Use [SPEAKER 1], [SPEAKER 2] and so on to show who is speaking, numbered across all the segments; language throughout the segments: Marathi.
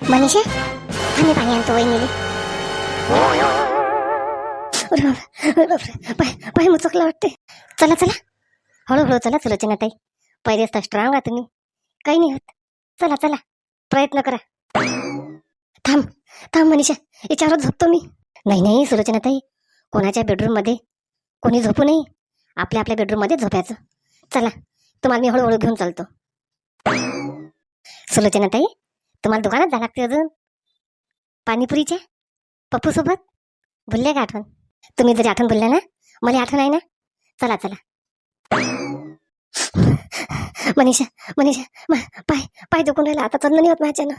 [SPEAKER 1] मनीषा पाणी पाणी आणतो वहिनीले. अरे बापरे, बापरे, पाय पाय मुचकला वाटते चला चला. हळूहळू चला सुलोचना ताई पहिलेच तर स्ट्रॉंग आहात तुम्ही. काही नाही होत. चला चला. प्रयत्न करा. थांब थांब मनीषा. याच्यावर झोपतो मी. नाही नाही सुलोचना ताई कोणाच्या बेडरूममध्ये कोणी झोपू नाही आपल्या आपल्या बेडरूममध्ये झोपायचं. चला तुम्हाला मी हळूहळू घेऊन चालतो. सुलोचना ताई तुम्हाला दुकानात जा लागते अजून? पाणीपुरीच्या पप्पूसोबत? भुलल्या का आठवण? तुम्ही जरी आठवण बोलल्या ना मला आठवण आहे ना? चला चला. मनीषा मनीषा मा- पाय पाय दुखून राहिला. आता चलन नाही होत माझ्यानं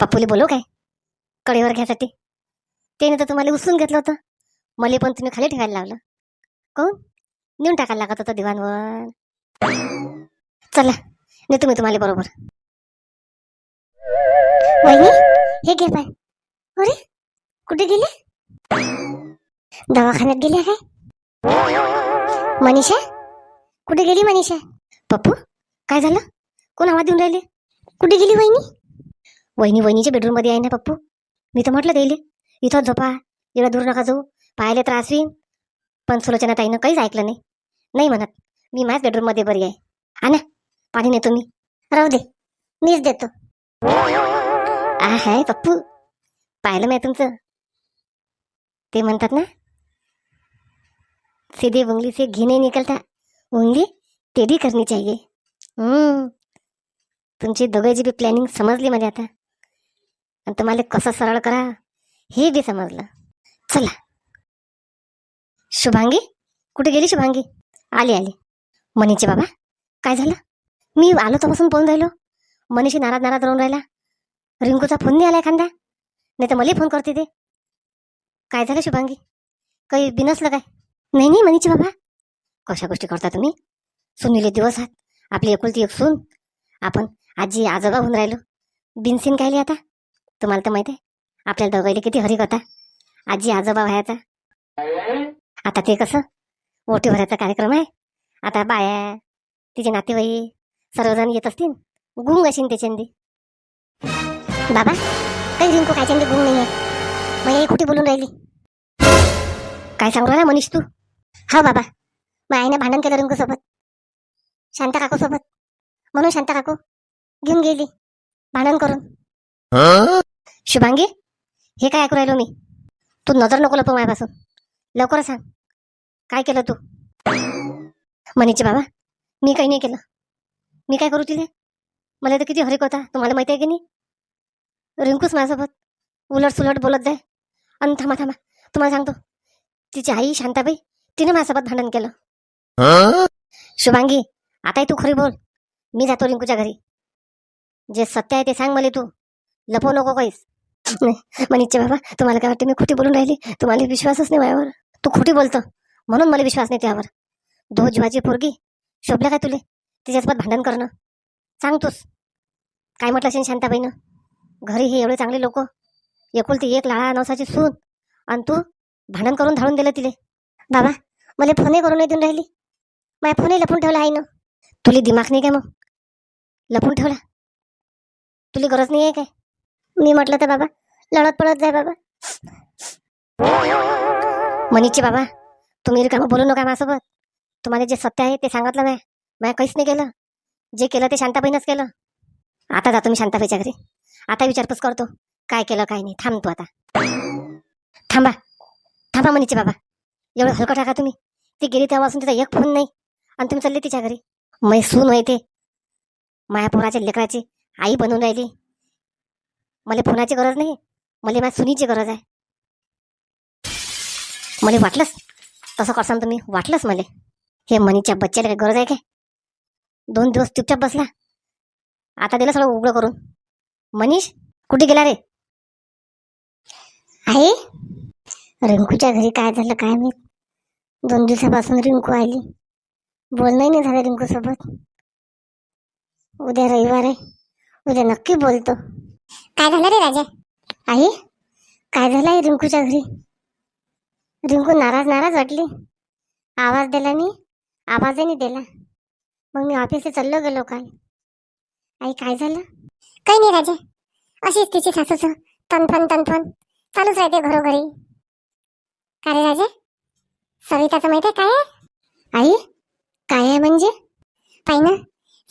[SPEAKER 1] पप्पूले बोलू काय? कडेवर घ्यायसाठी त्याने तर तुम्हाला उचलून घेतलं होतं. मला पण तुम्ही खाली ठेवायला लावलं. कोण? नेऊन टाकायला लागत होतं दिवाणवर. चला नेतो मी तुम्हाला बरोबर. वहिनी हे घे पाय अरे कुठे गेले? दवाखान्यात गेले काय मनीषा कुठे गेली मनीषा? पप्पू काय झालं? कोण आवाज देऊन राहिले? कुठे गेली वहिनी? वहिनी वहिनीच्या बेडरूममध्ये आहे ना पप्पू. मी तर म्हटलं देईल इथं झोपा एवढा दूर नका जाऊ. पाहायला त्रास होईन पण सुलोचना ताईनं काहीच ऐकलं नाही. नाही म्हणत. मी माझ्याच बेडरूममध्ये बरी आहे. हा ना पाणी नेतो मी. राहू दे. मीच देतो. आ हाय पप्पू. पाहिलं मी तुमचं. ते म्हणतात ना सीधे उंगली से घी नहीं निकलता. उंगली टेढ़ी करनी चाहिए. हम्म. तुमची दोघांची बी प्लॅनिंग समजली मध्ये आता. आणि तुम्हाला कसं सरळ करा हे बी समजलं. चला. शुभांगी? कुठे गेली शुभांगी? आली आली. मनीचे बाबा काय झालं? मी आलो तपासून पाहून राहिलो. मनीषी नाराज नाराज राहून राहिला. रिंकूचा फोन नाही आला एखादा? नाही तर मला फोन करते ते. काय झालं शुभांगी? काही बिनसलं काय? नाही नाही मनीचे बाबा. कशा गोष्टी करता तुम्ही? सुनीले दिवस आहात. आपली एकुलती एक सून. आपण आजी आजोबा होऊन राहिलो. बिनसीन कायले आता? तुम्हाला तर माहिती आहे. आपल्या दोघायले किती हरिक होता आजी आजोबा व्हायचा. आता ते कसं? ओटी भरायचा कार्यक्रम आहे. आता बाया तिचे नातेवाईक सर्वजण येत असतील. गुंग असेल त्याच्यानंदी बाबा काही रिंकू काय गुंग नाही आहे मग आई कुठे बोलून राहिली. काय सांगू राहिला मनीष तू? हा बाबा मग आईने भांडण केलं रिंकू सोबत शांता काकू सोबत म्हणून शांता काकू घेऊन गेली भांडण करून. शुभांगी हे काय ऐकू राहिलो मी? तू नजर नको लपव माझ्यापासून. लवकर सांग. काय केलं तू? मनीचे बाबा मी काही नाही केलं. मी काय करू तिथे मला तर किती हरिक होता. तुम्हाला माहिती आहे की नाही? रिंकूच माझ्यासोबत उलट सुलट बोलत जाय. आणि थांबा थांबा. तुम्हाला सांगतो. तिची आई शांताबाई तिने माझ्यासोबत भांडण केलं. शुभांगी आताही तू खरी बोल. मी जातो रिंकूच्या घरी. जे सत्य आहे ते सांग मला तू. लपवू नको काहीस मनीचे बाबा तुम्हाला काय वाटतं मी खोटी बोलून राहिली? तुम्हाला विश्वासच नाही माझ्यावर. तू खोटी बोलतो. म्हणून मला विश्वास नाही त्यावर. दो जीवाची पोरगी. शोभल्या काय तुले? तिच्यासोबत भांडण करणं. सांगतोस काय म्हटलं असेल शांताबाईनं? घरी हे एवढे चांगले लोक? एकुलती एक लाळा नवसाची सून. आणि तू भांडण करून धाडून दिलं तिले. बाबा मला फोनही करून नाही देऊन राहिली. माझ्या फोनही लपून ठेवला आहे ना तुला दिमाग नाही काय मग? लपून ठेवला. तुला गरज नाही आहे काय? मी म्हटलं तर बाबा लढत पडत जाय बाबा. मनीचे बाबा तुम्ही रिकामं बोलू नका माझ्यासोबत. तुम्हाला जे सत्य आहे ते सांगितलं नाही मी काहीच नाही केलं. जे केलं ते शांताबाईनंच केलं. आता जातो मी शांताबाईच्या घरी. आता विचारपूस करतो. काय केलं काय नाही. थांबतो आता. थांबा. थांबा म्हणीचे बाबा. एवढं हलकं टाका तुम्ही. ती गेली तेव्हापासून तिचा एक फोन नाही. आणि तुम्ही चालले तिच्या घरी. मै सून होते माया पोराच्या लेकराची आई बनवून राहिली. मला फोनाची गरज नाही. मला माझ्या सुनीची गरज आहे. मला वाटलंच. तसं करसान तुम्ही वाटलंच मला. हे मनीच्या बच्च्याला काही गरज आहे काय? दोन दिवस चुपचाप बसला. आता दिलं सगळं उघडं करून. मनीष कुठे गेला रे? आहे. रिंकूच्या घरी काय झालं काय मी दोन दिवसापासून रिंकू आली. बोलणंही नाही झालं रिंकू सोबत उद्या रविवार आहे. उद्या नक्की बोलतो. काय झालं रे राजा? आई काय झालं आहे रिंकूच्या घरी? रिंकू नाराज नाराज वाटली. आवाज दिला नाही. आवाजही दिला. मग मी ऑफिसला चाललो गेलो काल. आई काय झालं? काही नाही राजा.
[SPEAKER 2] अशीच तिची सासूचं तनफन तनफन चालूच राहते घरोघरी. का रे राजे? सविताचं माहिती आहे काय? आई काय आहे म्हणजे? पाहि ना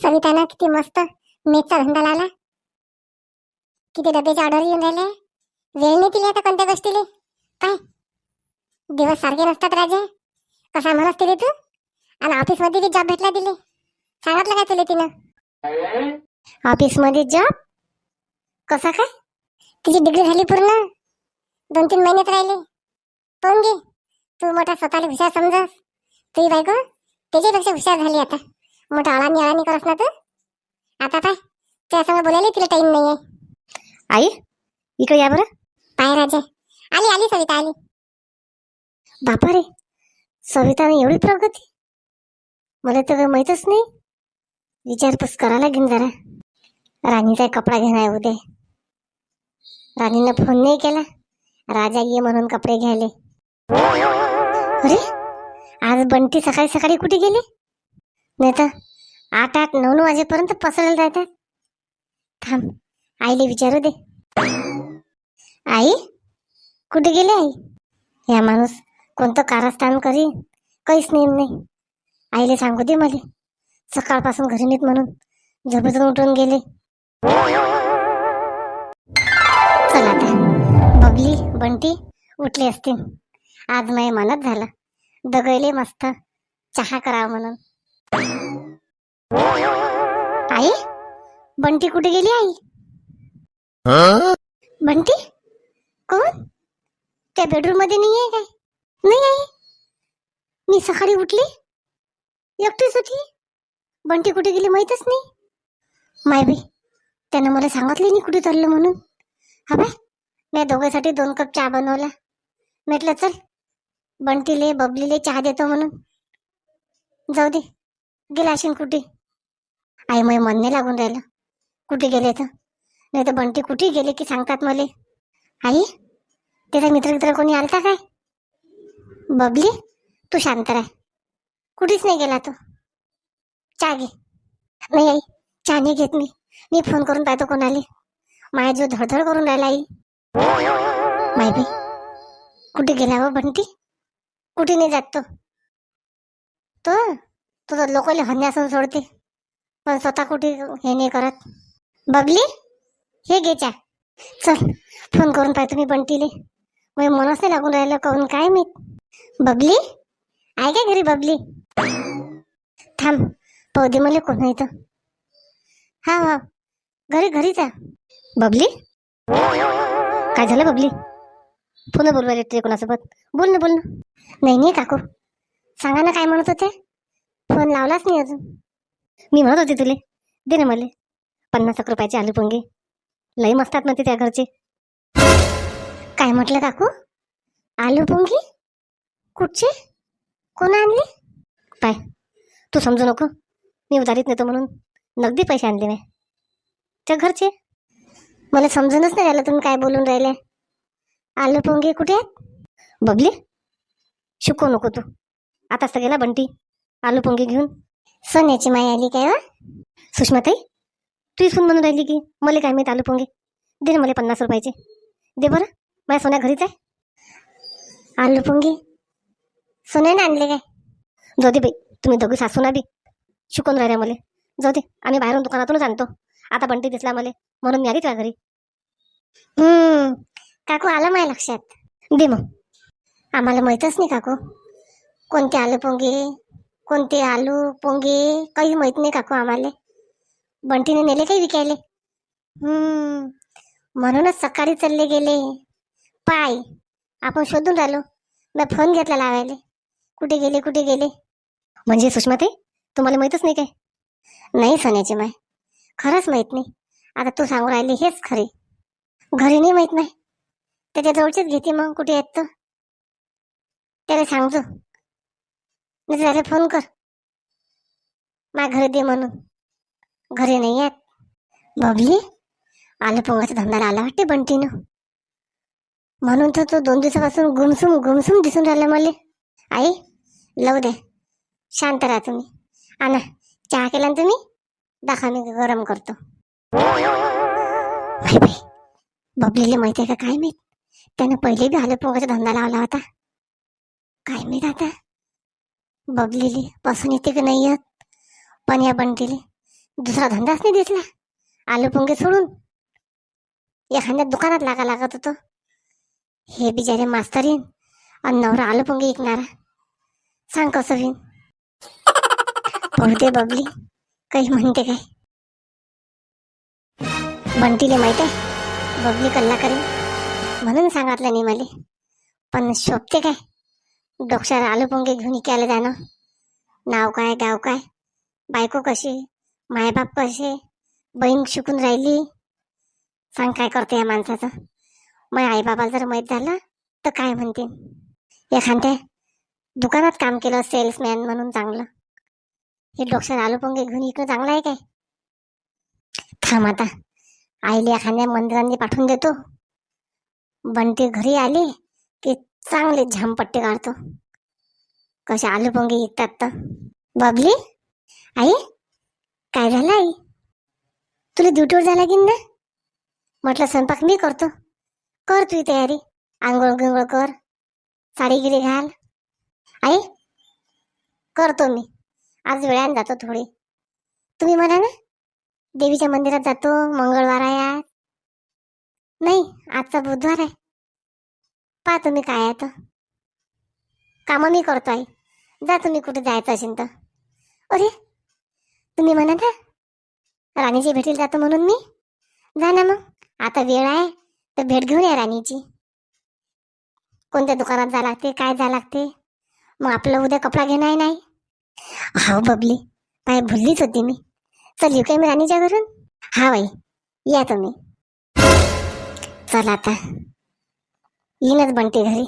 [SPEAKER 2] सवितानं किती मस्त मेचचा धंदा लावला. किती डब्याची ऑर्डर येऊन राहिले. वेळ नाही तिला आता कोणत्या गोष्टीले? काय दिवस सारखे नसतात राजे. कसा म्हणत तिले तू? आणि ऑफिसमध्ये बी जॉब भेटला दिले. सांगितलं काय तुला तिनं? ऑफिसमध्ये जॉब? कसा काय? तिची डिग्री झाली पूर्ण? दोन तीन महिन्यात राहिले. पाहून घे. तू मोठा स्वतःला हुशार समजस. तुझी बायको त्याच्यापेक्षा हुशार झाली आता. मोठा अळानी अळानी करस ना तू. आता काय त्यासमोर बोलायला तिला टाइम नाहीये.
[SPEAKER 3] आई इकडे या बरं.
[SPEAKER 2] पाय राजे. आली आली सविता आली.
[SPEAKER 3] बापा रे सविताने एवढी प्रगती. मला तर माहीतच नाही. विचारपूस करायला घेऊन जरा. राणीचा कपडा घेणार उद्या. राणीनं फोन नाही केला. राजा ये म्हणून कपडे घ्यायले. अरे आज बंटी सकाळी सकाळी कुठे गेले? नाही तर आठ आठ नऊ नऊ वाजेपर्यंत पसरायला राहतात थांब आईले विचारू दे. आई कुठे गेले आई? या माणूस कोणतं कारस्थान करी? काहीच नेम नाही. आईले सांगू दे मला. सकाळपासून घरी नेत म्हणून. झोपेतून उठून गेले. चला आता. बबली बंटी उठले असतील आज माय मनात झालं. दगयले मस्त चहा करावा म्हणून. आई बंटी कुठे गेली आई? बंटी कोण? त्या बेडरूममध्ये नाही आहे काय? नाही आई. मी सकाळी उठली. एकटीच होती. बंटी कुठे गेली माहीतच नाही. माय बी त्यानं मला सांगितलं नाही कुठे चाललं म्हणून. हा बाय. मी दोघांसाठी दोन कप चहा बनवला. म्हटलं चल बंटीले बबलीले चहा देतो म्हणून. जाऊ दे. गेला असेल कुठे? आई मग मन नाही लागून राहिलं. कुठे गेले तर? नाही तर बंटी कुठे गेले की सांगतात मला? आई त्याचा मित्र मित्र कोणी आलता काय? बबली तू शांत राह. कुठेच नाही गेला तो. चहा घे. नाही आई चहा नाही घेत मी. मी फोन करून पाहतो कोणाले. माया जीव धडधड करून राहिला आई. मायबी कुठे गेला व बंटी? कुठे नाही जात तो? तो तो तर लोकांना हन्यासून सोडते. पण स्वतः कुठे हे नाही करत. बबली हे घे चल फोन करून पाहतो मी बंटीले. मग मनच नाही लागून राहिलं काहून काय मी बबली आहे काय घरी बबली? थांब पाहू दे मला कोण आहे इथं. हा हा. घरी घरीच आहे बबली? काय झालं बबली? पुन्हा बोलवायला येते कोणासोबत? बोल ना बोल ना. नाही नाही काकू. सांगा ना काय म्हणत होते? फोन लावलाच नाही अजून. मी म्हणत होते तुले दे ना मला. पन्नास एक रुपयाचे आलू पोंगे. लई मस्तात म्हणते त्या घरचे. काय म्हटलं काकू? आलू पोंगी? कुठचे? कोण आणले? पाय. तू समजू नको. मी उधारीत नेतो म्हणून. नगदी पैसे आणले मी. त्या घरचे? मला समजूनच नाही राहिलं तुम्ही काय बोलून राहिले. आलू पोंगे कुठे आहेत? बबली शिकवू नको तू. आताच तर गेला बंटी आलू पोंगे घेऊन. सोन्याची माय आली काय वा? सुषमाताई तू सून म्हणून राहिली की मला काय माहीत आलू पोंगे? दे ना मला पन्नास रुपयाचे. दे बरं माझ्या सोन्या घरीच आहे. आलू पोंगे सोन्याने आणले काय? जाऊ दे बाई तुम्ही दोघी सासू ना बी. शिकून राहिल्या मला. जाऊ दे आम्ही बाहेरून दुकानातूनच आणतो. आता बंटी दिसला मला म्हणून मी आली तुझ्या घरी. हम्म काकू आलं माझ्या लक्षात. दे मग. आम्हाला माहीतच नाही काकू. कोणते आलू पोंगे कोणते आलू पोंगे काही माहीत नाही काकू आम्हाला. बंटीने नेले काही विकायले? हम्म. म्हणूनच सकाळी चालले गेले. पाय आपण शोधून राहिलो. मी फोन घेतला लावायले. कुठे गेले कुठे गेले? म्हणजे सुषमाताई तुम्हाला माहीतच नाही काय? नाही सोन्याची माय खरंच माहीत नाही. आता तू सांगू राहिली हेच खरी. घरी नाही माहीत नाही. त्याच्या जवळचीच घेते मग कुठे आहेत तर? त्याला सांगतो मी त्याला फोन कर. मा घरी दे म्हणून. घरी नाही आहेत. बबली आलं पोंगाचा धंदा आला वाटते बंटीनं. म्हणून तर तो दोन दिवसापासून गुमसुम गुमसुम दिसून राहिला मला. आई लव दे. शांत राहा तुम्ही. आणा. चहा केला ना तुम्ही? दाखवा मी गरम करतो. बबलीला माहिती आहे का काय माहीत? त्यानं पहिले बी आलू पोगाचा धंदा लावला होता. काय माहीत आता? बबलीली पासून येते की नाही येत? पण या बंटीले दुसरा धंदाच नाही दिसला. आलू पोंगे सोडून. एखाद्या दुकानात लागा लागत होतो. हे बिचारे मास्तर येईन आणि नवरा आलू पोंगे विकणारा. सांग कसं होईन बोलते बबली. काही म्हणते काय? बंटीले माहीत आहे? बबली कल्ला करेल म्हणून सांगितलं नाही मला. पण शोभते काय? डोक्षाला आलू पोंगे घेऊन केलं जाणं. नाव काय गाव काय? बायको कशी? मायबाप कसे? बहीण शिकून राहिली? सांग काय करते या माणसाचं? मग आईबाबाला जर माहीत झालं तर काय म्हणते एखाद्या दुकानात काम केलं सेल्समॅन म्हणून चांगलं. हे डोक्यात आलू पंगे घेऊन इकडं चांगलं आहे काय? थांब आता. आईले एखाद्या मंदिरांनी पाठवून देतो. बंटी घरी आली की चांगले झामपट्टी काढतो. कसे आलू पंगे विकतात तर. बबली आई काय झालं आई? तुला ड्युटीवर जायला लागेल ना? म्हटलं स्वयंपाक मी करतो. कर तुझी तयारी. आंघोळ गिंगोळ कर. साडी गिरी घाल. आई करतो मी. आज वेळाने जातो थोडी. तुम्ही म्हणा ना. देवीच्या मंदिरात जातो मंगळवार आहे आज. नाही आजचा बुधवार आहे. पहा तुम्ही काय आहे तर. कामं मी करतो आहे जा तुम्ही कुठे जायचं असेल तर. अरे तुम्ही म्हणा ना. राणीची भेटीला जातो म्हणून मी. जा ना मग. आता वेळ आहे तर भेट घेऊन या राणीची. कोणत्या दुकानात जा लागते काय जा लागते. मग आपलं उद्या कपडा घेणार नाही. हाव बबली पाय भुललीच होती मी. चल येऊ काय मी राणीच्या घरून? हा बाई या तुम्ही. चल आता. येईनच बनते घरी.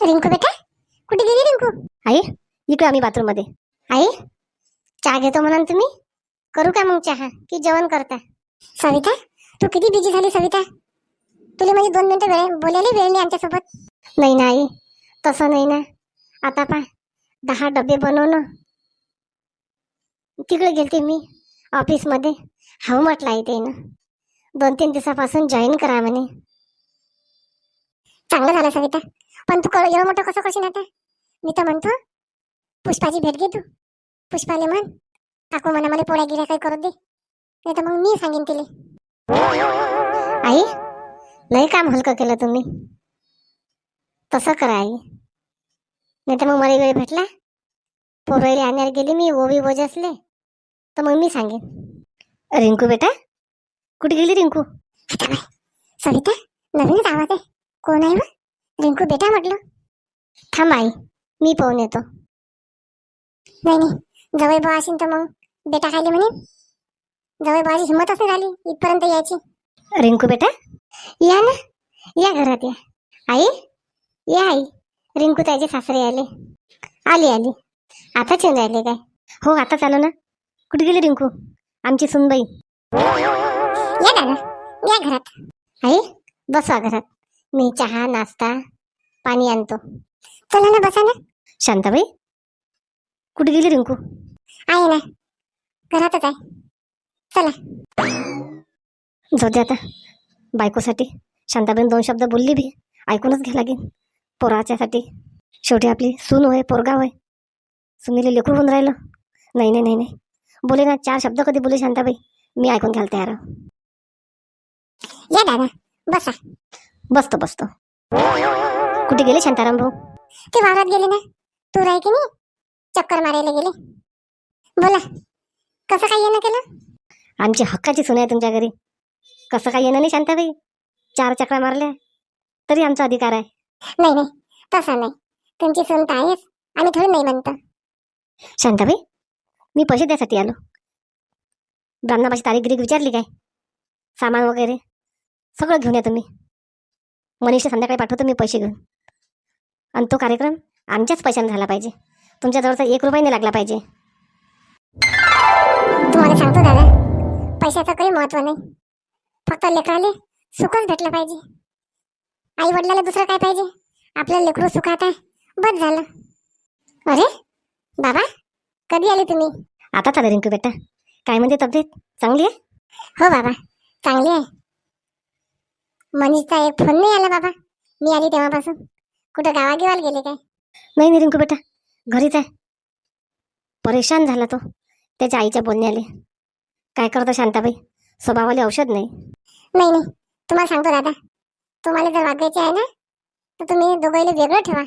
[SPEAKER 3] रिंकू बेटा कुठे गेली रिंकू?
[SPEAKER 1] आई इकडे आम्ही बाथरूममध्ये
[SPEAKER 3] आई चहा घेतो म्हणाल तुम्ही? करू का मग चहा की जेवण करता? सविता तू किती बिझी झाली सविता? तुला म्हणजे दोन मिनिटं वेळ बोलायला वेळ नाही आमच्यासोबत? नाही ना आई तसं नाही ना. आता पा दहा डबे बनवणं तिकडे गेलते मी ऑफिसमध्ये. हाव म्हटलं आहे ना दोन तीन दिवसापासून जॉईन करा म्हणे. चांगलं झालं सविता. पण तू कळ एवढं मोठं कसं करशील आता? मी तर म्हणतो पुष्पाची भेट घे तू. पुष्पाले म्हण काकू म्हणा मला पोळ्या गिऱ्या काही करू दे. नाही तर मग मी सांगेन तिले. आई लय काम हलकं केलं तुम्ही. तसं करा आई. नाही तर मग मला वेळ भेटला. पोरहिले आणायला गेली मी ओवी बोज असले तर मग मी सांगेन.
[SPEAKER 1] रिंकू बेटा कुठे गेली रिंकू?
[SPEAKER 3] सविता नवीनच आवाज आहे. कोण आहे बा रिंकू बेटा म्हटलं. थांब आई मी पाहून येतो. नाही नाही. जवळ बा असेल तर मग बेटा खायले म्हणे. जवळ बाची हिंमतच नाही झाली इथपर्यंत यायची.
[SPEAKER 1] रिंकू बेटा
[SPEAKER 3] या ना. या घरात या. आई या आई. रिंकू ताईचे सासरे आले. आली आली. आता चेंज राहिले काय?
[SPEAKER 1] हो आता चालू ना. कुठे गेली रिंकू? आमची सुनबाई.
[SPEAKER 3] या दादा या घरात. आई बसवा घरात. मी चहा नाश्ता पाणी आणतो. चला ना बसा ना.
[SPEAKER 1] शांताबाई कुठे गेली रिंकू?
[SPEAKER 3] आहे ना. घरातच आहे. चला.
[SPEAKER 1] जाऊ दे आता. बायकोसाठी. शांताबाईन दोन शब्द बोलली बी. ऐकूनच घ्या लागेल. पोराच्यासाठी. शेवटी आपली सून होय पोरगा होय. सुनीले लेकरू होऊन राहिलं. नाही नाही नाही नाही. बोले ना चार शब्द कधी बोले शांताबाई मी ऐकून घ्यायला तयार.
[SPEAKER 3] या दादा बसा.
[SPEAKER 1] बसतो बसतो. कुठे गेले शांताराम भाऊ?
[SPEAKER 3] ते वावरात गेले ना. तू राही की नाही? चक्कर मारायला गेले. बोला कसं काय येणं केलं?
[SPEAKER 1] आमची हक्काची सून आहे तुमच्या घरी. कसं काय येणं नाही शांताबाई चार चक्रा मारल्या तरी आमचा अधिकार आहे.
[SPEAKER 3] नाही नाही तसं नाही. तुमची सून तर आहेच आम्ही थोडी नाही म्हणतो.
[SPEAKER 1] शांताबाई मी पैसे द्यासाठी आलो. ब्राह्मणापाशी तारीख गिरीक विचारली काय? सामान वगैरे सगळं घेऊन या तुम्ही. मनीषला संध्याकाळी पाठवतो मी पैसे घेऊन. आणि तो कार्यक्रम आमच्याच पैशाने झाला पाहिजे. तुमच्याजवळचा एक रुपया नाही लागला पाहिजे.
[SPEAKER 3] तुम्हाला सांगतो दादा पैशाचं काही महत्त्व नाही. फक्त लेकराले सुखच भेटलं पाहिजे. आई वडिलाला दुसरं काय पाहिजे? आपलं लेकरू सुखात आहे बस झालं. अरे बाबा कधी आले तुम्ही?
[SPEAKER 1] आता चालेल रिंकू बेटा. काय म्हणते तब्येत? चांगली आहे?
[SPEAKER 3] हो बाबा. चांगली आहे. मनीषचा एक फोन नाही आला बाबा. मी आली तेव्हापासून. कुठं गावागिवाला गेले काय?
[SPEAKER 1] नाही नाही रिंकू बेटा. घरीच आहे. परेशान झाला तो. त्याच्या आईच्या बोलण्याले. काय करतो शांताबाई? स्वभावाले औषध नाही.
[SPEAKER 3] नाही नाही. तुम्हाला सांगतो दादा. तुम्हाला जर वागायचे आहे ना तर तुम्ही दोघांना वेगळं ठेवा.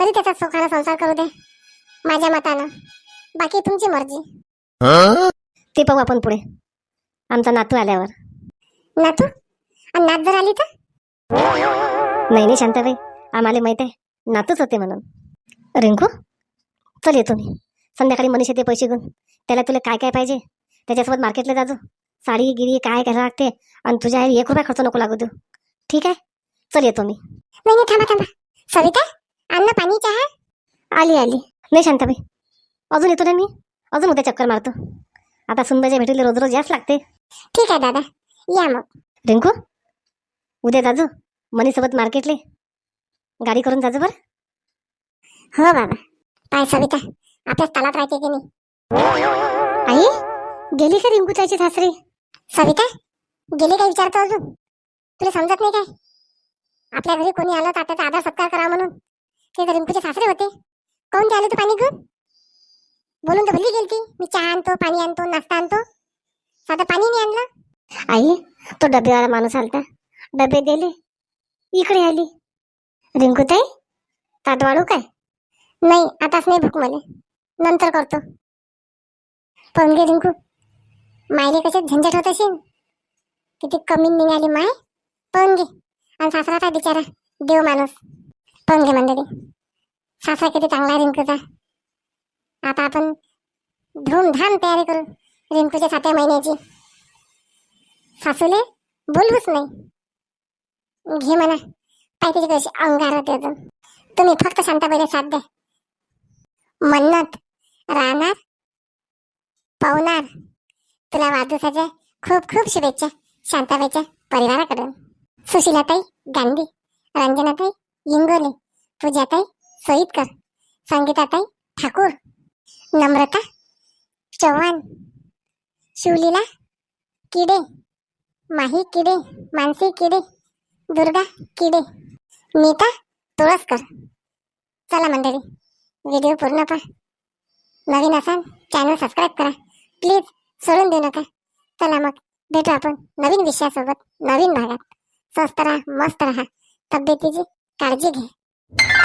[SPEAKER 3] तरी त्याचा सुखाला संसार करू द्या. माझ्या मतानं. बाकी तुमची मर्जी.
[SPEAKER 1] ते पाहू आपण पुढे. आमचा नातू आल्यावर.
[SPEAKER 3] नातू? आणि नात जर आली तर?
[SPEAKER 1] नाही नाही शांताबाई. आम्हाला माहीत आहे नातूच होते म्हणून. रिंकू चल येतो मी. संध्याकाळी मनीष येते पैसे घेऊन. त्याला तुला काय काय पाहिजे? त्याच्यासोबत मार्केटला जाजो साडी गिरी काय घ्यायला लागते? आणि तुझ्या आई एक रुपया खर्च नको लागू देऊ ठीक आहे? चल येतो मी.
[SPEAKER 3] नाही नाही थांबा थांबा. सविता अन्न पाणी चहा?
[SPEAKER 1] आली आली. नाही शांताबाई. अजून येतो ना मी? अजून उद्या चक्कर मारतो. आता सुनबाईच्या भेटीला रोज रोज याच लागते.
[SPEAKER 3] ठीक आहे दादा. या मग.
[SPEAKER 1] रिंकू? उद्या जाजो? मनीसोबत मार्केटले? गाडी करून जाजो बरं?
[SPEAKER 3] हो बाबा. पाय सविता आपल्याच तालात राहते की नाही?
[SPEAKER 1] आई? गेली का रिंकू त्याची सासरी?
[SPEAKER 3] सविता गेले काय विचारतो अजून? तुला समजत नाही काय? आपल्या घरी कोणी आलं तर त्याचा आदर सत्कार करा म्हणून. ते तर रिंकूचे सासरे होते. कोण आले तू पाणी घेऊन बोलून तर भली गेलती मी चहा आणतो पाणी आणतो नाश्ता आणतो साधं पाणी नाही आणलं
[SPEAKER 1] आई तो डब्यावाला माणूस आलता। डबे दिले। इकडे आली। रिंकू ताई ताट वाढू काय?
[SPEAKER 3] नाही आताच नाही भूक मला। नंतर करतो। पण गे रिंकू। मायले कसे झंझट होत असेल? किती कमी निघाली माय। पण गे आणि सासरा काय बिचारा? देव माणूस। पण गे मंडळी। सासरा किती चांगला आहे रिंकूचा. आता आपण धूमधाम तयारी करू रिंकूच्या सातव्या महिन्याची. सासूले बोलवूच नाही. घे म्हणा. पाय त्याची कशी अंगार होते अजून. तुम्ही फक्त शांताबाईला साथ द्या. मन्नत राहणार पावणार. तुला वाढदिवसाच्या खूप खूप शुभेच्छा शांताबाईच्या परिवाराकडून. सुशीलाताई गांधी रंजनाताई इंगोले पूजाताई सोईतकर संगीताताई ठाकूर. नम्रता चव्हाण. शिवलीला किडे. माही किडे मानसी किडे दुर्गा किडे. नीता तुळसकर चला मंडळी व्हिडिओ पूर्ण पहा. नवीन असाल चॅनल सबस्क्राईब करा. प्लीज सोडून देऊ नका. चला मग भेटू आपण नवीन विषयासोबत नवीन भागात. स्वस्त राहा मस्त राहा. तब्येतीची काळजी घ्या.